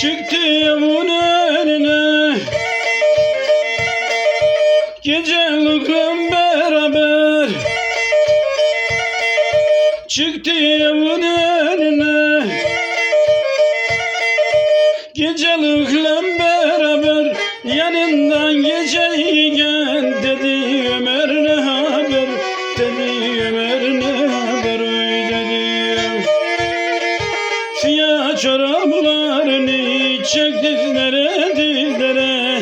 Çıktı Çıktım önüne. Gecelikle beraber. Çıktı Çıktım önüne. Gecelikle beraber Yanından geceyi geçeyim dedi Ömer ne haber? Dedi Ömer ne haber? Öyle dedi. Siyah çoraplarını çekti dizlere dizlere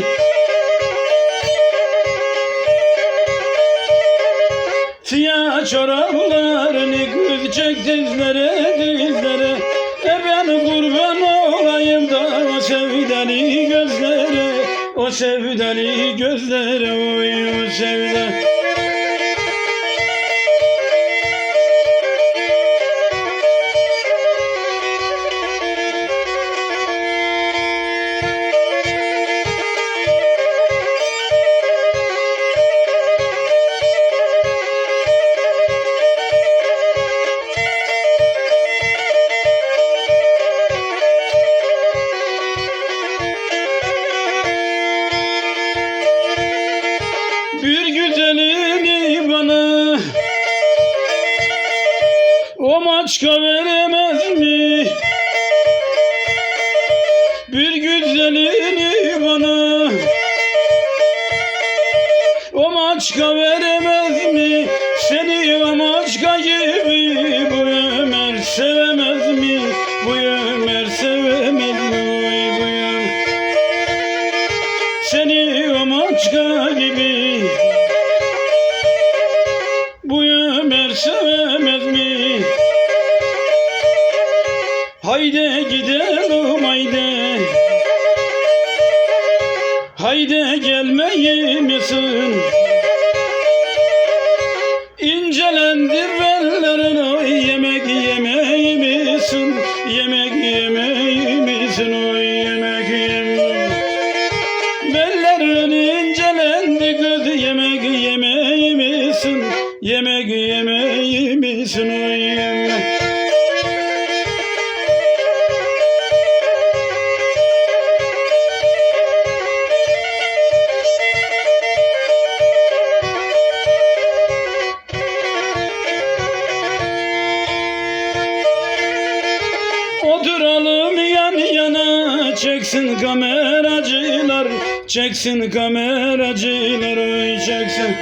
Siyah çoraplarını çekti dizlere dizlere E ben kurban olayım da o sevdali gözlere O sevdali gözlere oy o sevdali O maçka veremez mi? Bir güzelini Haydi gelmeyi misin? İncelendir bellerin oy yemek yemeyi misin? Yemek yemeyi misin oy yemek yemeyi Bellerin incelendi kız yemek yemeyi misin? Yemek yemeyi misin o çeksin kameracılar çeksin kameracılar oy çeksin.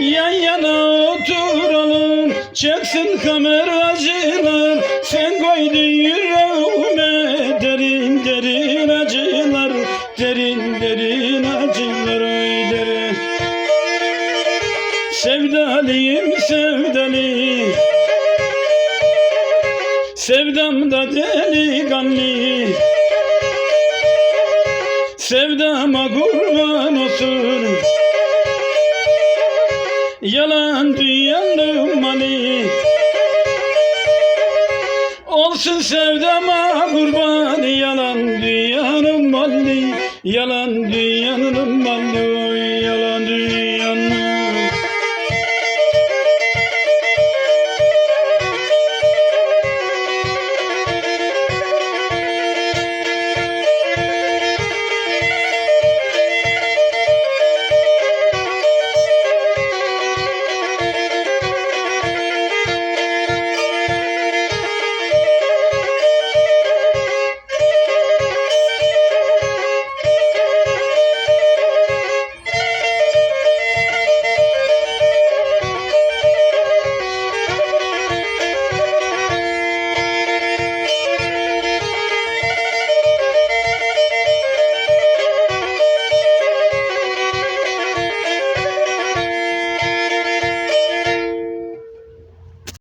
Yan yana oturalım çeksin kameracılar. Sen koydun yüreğime derin derin acılar derin derin acılar oy derin. Sevdalıyım sevdali Sevdamda delikanlı Sevdama kurban olsun. Yalan dünyanın mali Olsun sevdama kurban Yalan dünyanın mali Yalan dünyanın mali